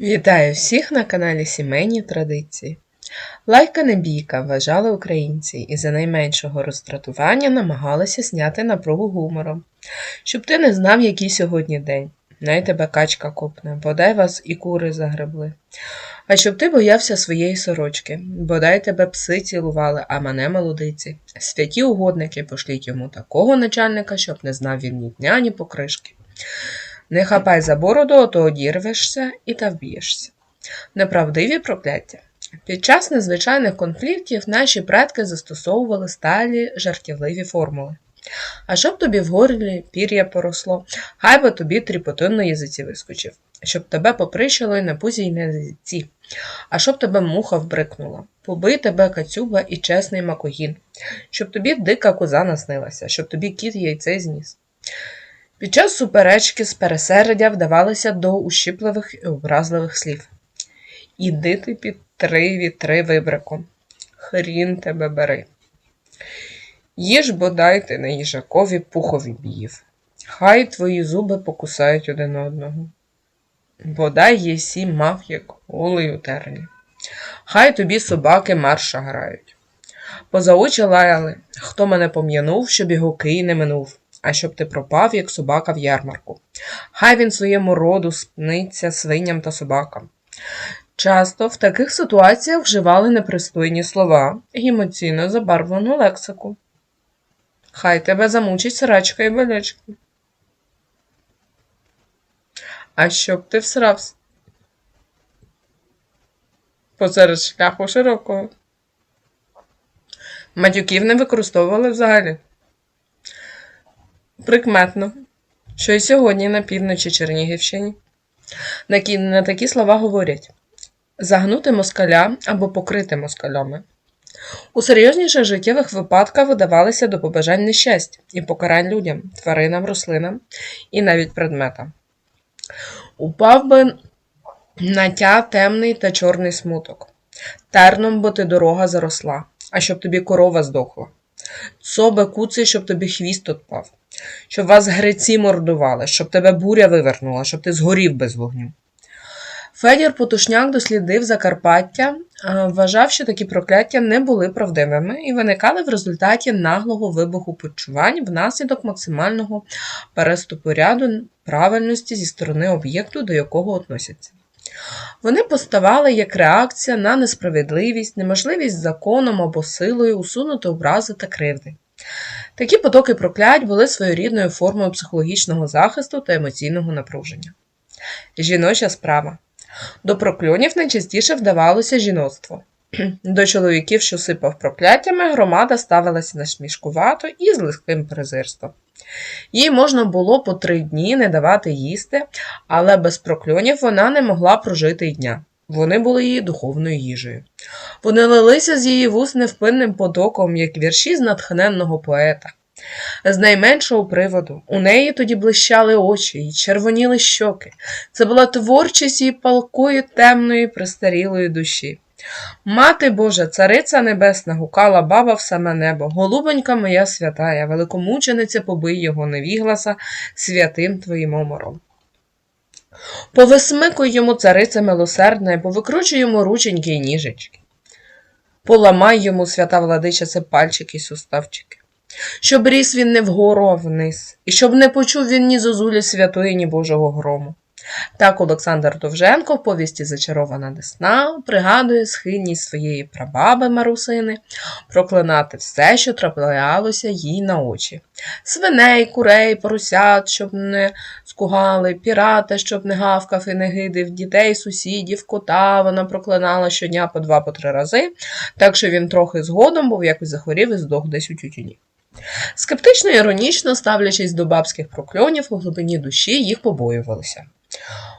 Вітаю всіх на каналі Сімейні Традиції. Лайка не бійка вважали українці і за найменшого роздратування намагалися зняти напругу гумором. Щоб ти не знав, який сьогодні день. Най тебе качка копне, бодай вас і кури загребли. А щоб ти боявся своєї сорочки, бодай тебе пси цілували, а мене молодиці. Святі угодники пошліть йому такого начальника, щоб не знав він ні дня, ні покришки. Не хапай за бороду, а то одірвешся і та вб'єшся. Неправдиві прокляття. Під час незвичайних конфліктів наші предки застосовували сталі жартівливі формули. А щоб тобі в горлі пір'я поросло, хай би тобі тріпотин на язиці вискочив, щоб тебе поприщило і на пузі й на язиці, а щоб тебе муха вбрикнула, побий тебе кацюба і чесний макогін, щоб тобі дика коза наснилася, щоб тобі кіт яйце зніс. Під час суперечки з пересердя вдавалися до ущипливих і образливих слів. Іди ти під три вітри вибриком, хрін тебе бери. Їж бодай ти на їжакові пухові б'їв. Хай твої зуби покусають один одного. Бодай єсі мав, як голий у терні. Хай тобі собаки марша грають. Поза очі лаяли, хто мене пом'янув, щоб його кий не минув, а щоб ти пропав, як собака в ярмарку. Хай він своєму роду спниться свиням та собакам. Часто в таких ситуаціях вживали непристойні слова і емоційно забарвлену лексику. Хай тебе замучить срачка і болячка. А щоб ти всрався? Посеред шляху широкого. Матюків не використовували взагалі. Прикметно, що і сьогодні на півночі Чернігівщині на, такі слова говорять загнути москаля або покрити москалями. У серйозніших життєвих випадках видавалися до побажань нещастя і покарань людям, тваринам, рослинам і навіть предметам. Упав би на тя темний та чорний смуток. Терном би ти дорога заросла, а щоб тобі корова здохла. Цобе куций, щоб тобі хвіст отпав, щоб вас греці мордували, щоб тебе буря вивернула, щоб ти згорів без вогню. Федір Потушняк дослідив Закарпаття, вважав, що такі прокляття не були правдивими і виникали в результаті наглого вибуху почувань внаслідок максимального переступу ряду правильності зі сторони об'єкту, до якого относяться. Вони поставали як реакція на несправедливість, неможливість законом або силою усунути образи та кривди. Такі потоки проклять були своєрідною формою психологічного захисту та емоційного напруження. Жіноча справа. До прокльонів найчастіше вдавалося жіноцтво. До чоловіків, що сипав прокляттями, громада ставилася насмішкувато і з легким презирством. Їй можна було по три дні не давати їсти, але без прокльонів вона не могла прожити й дня. Вони були її духовною їжею. Вони лилися з її вуст невпинним потоком, як вірші з натхненного поета. З найменшого приводу у неї тоді блищали очі й червоніли щоки. Це була творчість її палкої, темної, престарілої душі. Мати Божа, цариця небесна, гукала баба в саме небо, голубонька моя святая, великомучениця побий його невігласа святим твоїм омором. Повисмикуй йому цариця милосердна, повикручуй йому рученьки й ніжечки. Поламай йому, свята владичице, пальчики й суставчики. Щоб ріс він не вгору, а вниз, і щоб не почув він ні зозулі святої, ні Божого грому. Так Олександр Довженко в повісті Зачарована Десна пригадує схильність своєї прабаби Марусини проклинати все, що траплялося їй на очі. Свиней, курей, поросят, щоб не скугали, пірата, щоб не гавкав і не гидив, дітей, сусідів, кота вона проклинала щодня по два по три рази, так що він трохи згодом був якось захворів і здох десь у тютюні. Скептично і іронічно ставлячись до бабських прокльонів у глибині душі, їх побоювалися.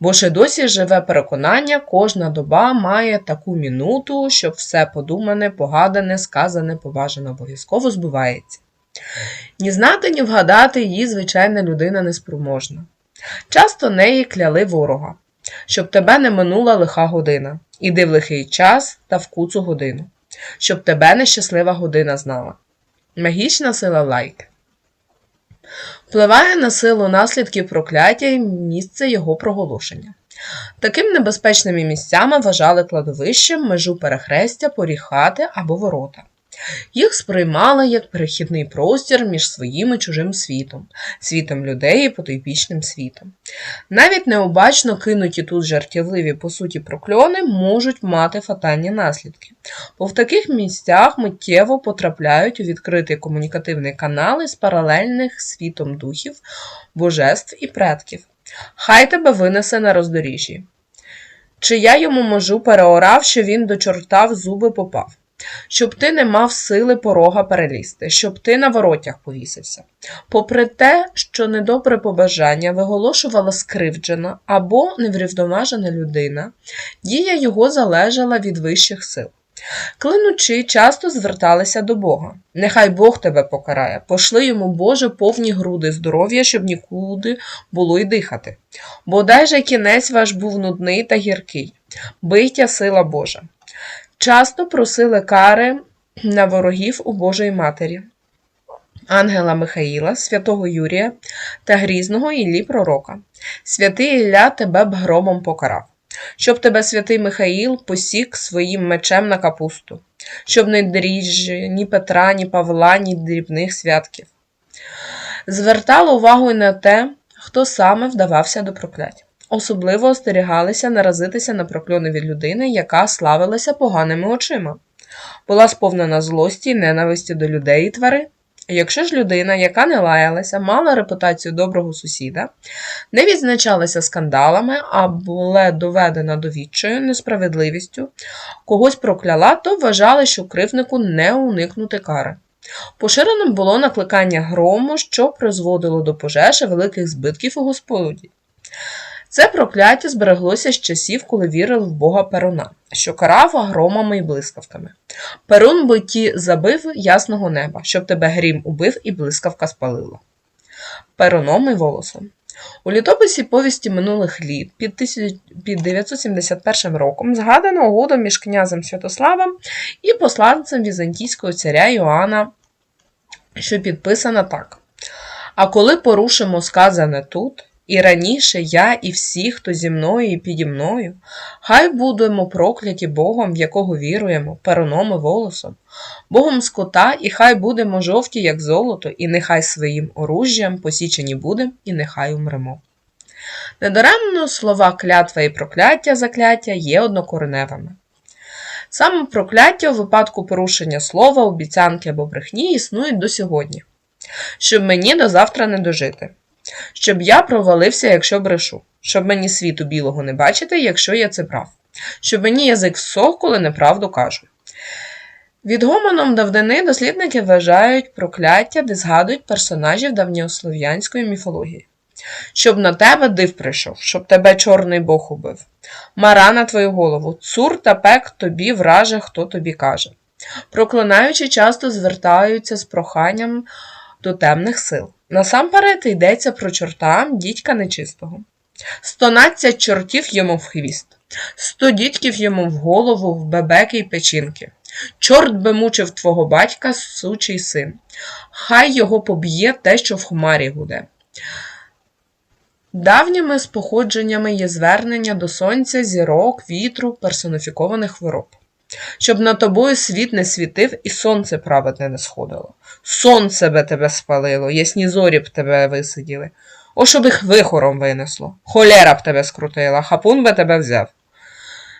Бо ще досі живе переконання, кожна доба має таку мінуту, щоб все подумане, погадане, сказане, поважане обов'язково збувається. Ні знати, ні вгадати її звичайна людина неспроможна. Часто неї кляли ворога, щоб тебе не минула лиха година, іди в лихий час та в куцу годину, щоб тебе нещаслива година знала. Магічна сила лайки. Впливає на силу наслідків прокляття і місце його проголошення. Таким небезпечними місцями вважали кладовищем межу перехрестя, поріг хати або ворота. Їх сприймали як перехідний простір між своїм і чужим світом, світом людей і потойбічним світом. Навіть необачно кинуті тут жартівливі по суті прокльони можуть мати фатальні наслідки, бо в таких місцях миттєво потрапляють у відкритий комунікативний канал із паралельних світом духів, божеств і предків. Хай тебе винесе на роздоріжжі. Чи я йому можу переорав, що він до чорта в зуби попав? Щоб ти не мав сили порога перелізти, щоб ти на воротях повісився. Попри те, що недобре побажання виголошувала скривджена або неврівноважена людина, дія його залежала від вищих сил. Клинучі часто зверталися до Бога. Нехай Бог тебе покарає, пошли йому, Боже, повні груди здоров'я, щоб нікуди було й дихати. Бодай же кінець ваш був нудний та гіркий, биття сила Божа. Часто просили кари на ворогів у Божої Матері, ангела Михаїла, святого Юрія та грізного Іллі Пророка. Святий Ілля тебе б громом покарав, щоб тебе святий Михаїл посік своїм мечем на капусту, щоб не дріжджі ні Петра, ні Павла, ні дрібних святків. Звертало увагу й на те, хто саме вдавався до проклять. Особливо остерігалися наразитися на прокльони від людини, яка славилася поганими очима, була сповнена злості й ненависті до людей і тварин. Якщо ж людина, яка не лаялася, мала репутацію доброго сусіда, не відзначалася скандалами, а була доведена до відчаю несправедливістю, когось прокляла, то вважали, що кривнику не уникнути кари. Поширеним було накликання грому, що призводило до пожеж і великих збитків у господі. Це прокляття збереглося з часів, коли вірили в Бога Перуна, що карав громами і блискавками. Перун би ті забив ясного неба, щоб тебе грім убив і блискавка спалила. Перуном і волосом. У літописі повісті минулих літ під, 1000 971 роком згадано угоду між князем Святославом і посланцем візантійського царя Йоанна, що підписана так. А коли порушимо сказане тут, і раніше я і всі, хто зі мною і піді мною, хай будемо прокляті Богом, в якого віруємо, пероном і волосом, Богом скота, і хай будемо жовті, як золото, і нехай своїм оружжям посічені будем, і нехай умремо. Недаремно слова клятва і прокляття закляття є однокореневими. Саме прокляття у випадку порушення слова, обіцянки або брехні існують до сьогодні, щоб мені до завтра не дожити щоб я провалився, якщо брешу, щоб мені світу білого не бачити, якщо я це прав, щоб мені язик всох, коли неправду кажу. Відгомоном давнини дослідники вважають прокляття, де згадують персонажів давньослов'янської міфології. Щоб на тебе див прийшов, щоб тебе чорний бог убив. Мара на твою голову, цур та пек тобі враже, хто тобі каже. Проклинаючи, часто звертаються з проханням до темних сил. Насамперед йдеться про чорта дідька нечистого. Стонадцять чортів йому в хвіст, сто дідьків йому в голову, в бебеки й печінки. Чорт би мучив твого батька, сучий син. Хай його поб'є те, що в хмарі гуде. Давніми споходженнями є звернення до сонця, зірок, вітру, персоніфікованих хвороб. Щоб на тобою світ не світив і сонце праведне не сходило. Сонце би тебе спалило, ясні зорі б тебе висиділи. О, щоб їх вихором винесло. Холера б тебе скрутила, хапун би тебе взяв.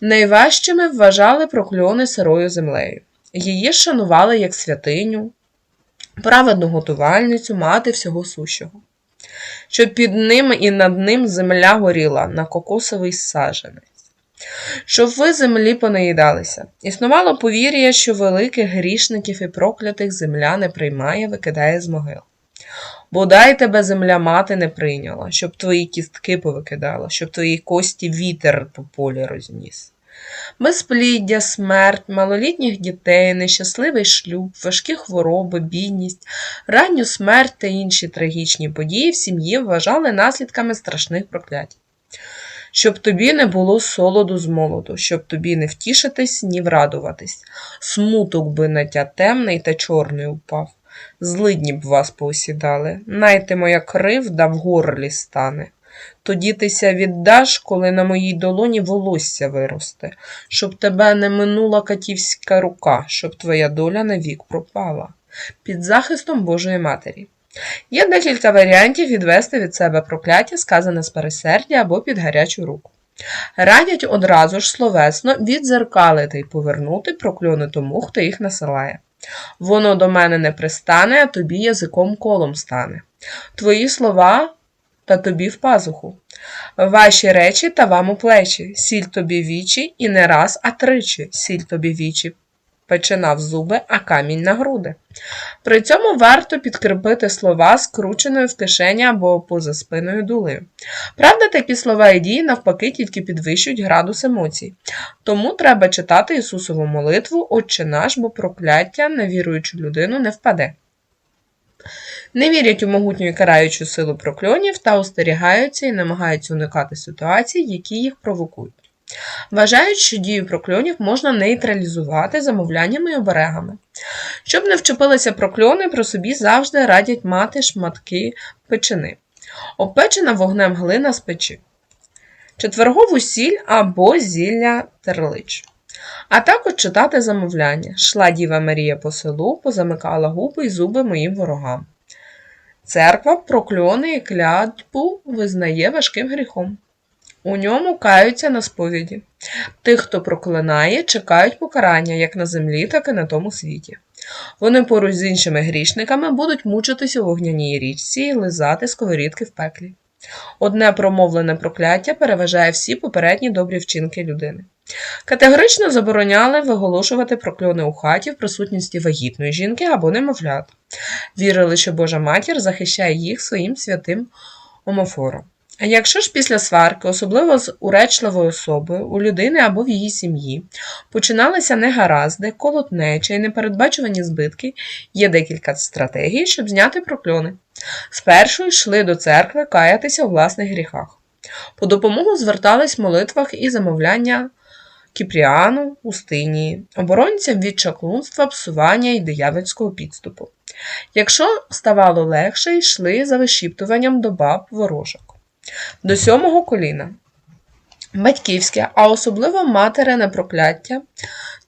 Найважчими вважали прокльони сирою землею. Її шанували як святиню, праведну готувальницю, мати всього сущого. Щоб під ним і над ним земля горіла на кокосовий саженець. Щоб ви землі понаїдалися. Існувало повір'я, що великих грішників і проклятих земля не приймає, викидає з могил. Бодай тебе земля мати не прийняла, щоб твої кістки повикидала, щоб твої кості вітер по полі розніс. Безпліддя, смерть, малолітніх дітей, нещасливий шлюб, важкі хвороби, бідність, ранню смерть та інші трагічні події в сім'ї вважали наслідками страшних проклять щоб тобі не було солоду з молоду, щоб тобі не втішитись, ні врадуватись. Смуток би на тя темний та чорний упав. Злидні б вас поосідали, найте моя кривда в горлі стане. Тоді тися віддаш, коли на моїй долоні волосся виросте, щоб тебе не минула катівська рука, щоб твоя доля навік пропала. Під захистом Божої Матері. Є декілька варіантів відвести від себе прокляття, сказане з пересердя або під гарячу руку. Радять одразу ж словесно відзеркалити й повернути прокльони тому, хто їх насилає. Воно до мене не пристане, а тобі язиком колом стане. Твої слова та тобі в пазуху. Ваші речі та вам у плечі, сіль тобі вічі, і не раз, а тричі сіль тобі вічі. Печена зуби, а камінь на груди. При цьому варто підкріпити слова скрученою в кишені або поза спиною дулею. Правда, такі слова і дії навпаки тільки підвищують градус емоцій. Тому треба читати Ісусову молитву Отче наш, бо прокляття на віруючу людину не впаде. Не вірять у могутню і караючу силу прокльонів та остерігаються і намагаються уникати ситуацій, які їх провокують. Вважають, що дію прокльонів можна нейтралізувати замовляннями і оберегами. Щоб не вчепилися прокльони, про собі завжди радять мати шматки печени. Обпечена вогнем глина з печі, четвергову сіль або зілля терлич. А також читати замовляння. Шла Діва Марія по селу, позамикала губи й зуби моїм ворогам. Церква прокльони і клятву визнає важким гріхом. У ньому каються на сповіді. Тих, хто проклинає, чекають покарання як на землі, так і на тому світі. Вони поруч з іншими грішниками будуть мучитись у вогняній річці і лизати сковорідки в пеклі. Одне промовлене прокляття переважає всі попередні добрі вчинки людини. Категорично забороняли виголошувати прокльони у хаті в присутності вагітної жінки або немовлят. Вірили, що Божа матір захищає їх своїм святим омофором. Якщо ж після сварки, особливо з уречливою особою, у людини або в її сім'ї, починалися негаразди, колотнеча і непередбачувані збитки, є декілька стратегій, щоб зняти прокльони. Спершу йшли до церкви каятися у власних гріхах. По допомогу звертались в молитвах і замовляння Кіпріану, Устинії, оборонцям від чаклунства, псування і диявольського підступу. Якщо ставало легше, йшли за вишіптуванням до баб ворожок. До сьомого коліна. Батьківське, а особливо материне прокляття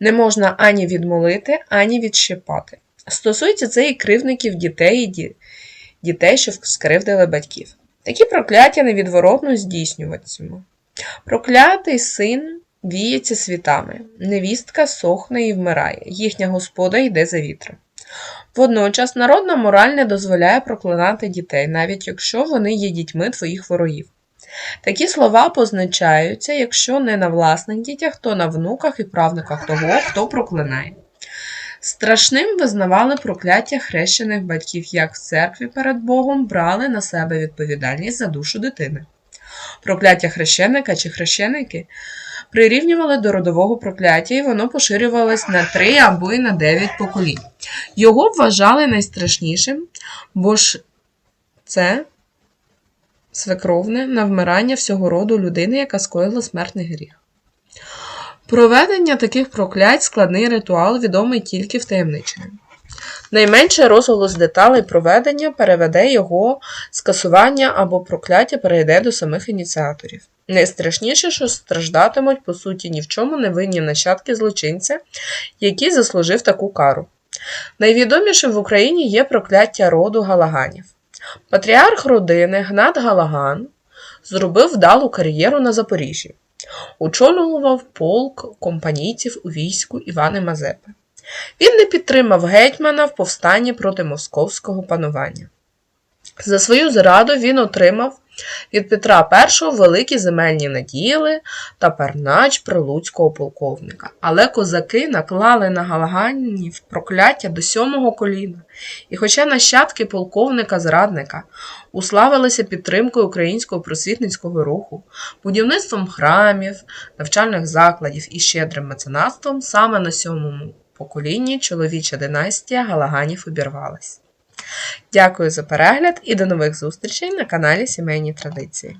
не можна ані відмолити, ані відщипати. Стосується це і кривників дітей, і ді- дітей, що скривдили батьків. Такі прокляття невідворотно здійснюватимуть. Проклятий син віється світами, невістка сохне і вмирає, їхня господа йде за вітром. Водночас народна мораль не дозволяє проклинати дітей, навіть якщо вони є дітьми твоїх ворогів. Такі слова позначаються, якщо не на власних дітях, то на внуках і правнуках того, хто проклинає. Страшним визнавали прокляття хрещених батьків, як в церкві перед Богом брали на себе відповідальність за душу дитини. Прокляття хрещеника чи хрещеники прирівнювали до родового прокляття, і воно поширювалось на три або й на дев'ять поколінь. Його вважали найстрашнішим, бо ж це свекровне навмирання всього роду людини, яка скоїла смертний гріх. Проведення таких проклять складний ритуал, відомий тільки в втаємниченим. Найменше розголос деталей проведення переведе його скасування або прокляття перейде до самих ініціаторів. Найстрашніше, що страждатимуть, по суті, ні в чому не винні нащадки злочинця, який заслужив таку кару. Найвідомішим в Україні є прокляття роду Галаганів. Патріарх родини Гнат Галаган зробив вдалу кар'єру на Запоріжжі, очолював полк компанійців у війську Івана Мазепи. Він не підтримав гетьмана в повстанні проти московського панування. За свою зраду він отримав від Петра І великі земельні наділи та пернач прилуцького полковника. Але козаки наклали на Галаганів прокляття до сьомого коліна. І хоча нащадки полковника-зрадника уславилися підтримкою українського просвітницького руху, будівництвом храмів, навчальних закладів і щедрим меценатством, саме на сьомому поколінні чоловіча династія Галаганів обірвалась. Дякую за перегляд і до нових зустрічей на каналі Сімейні Традиції.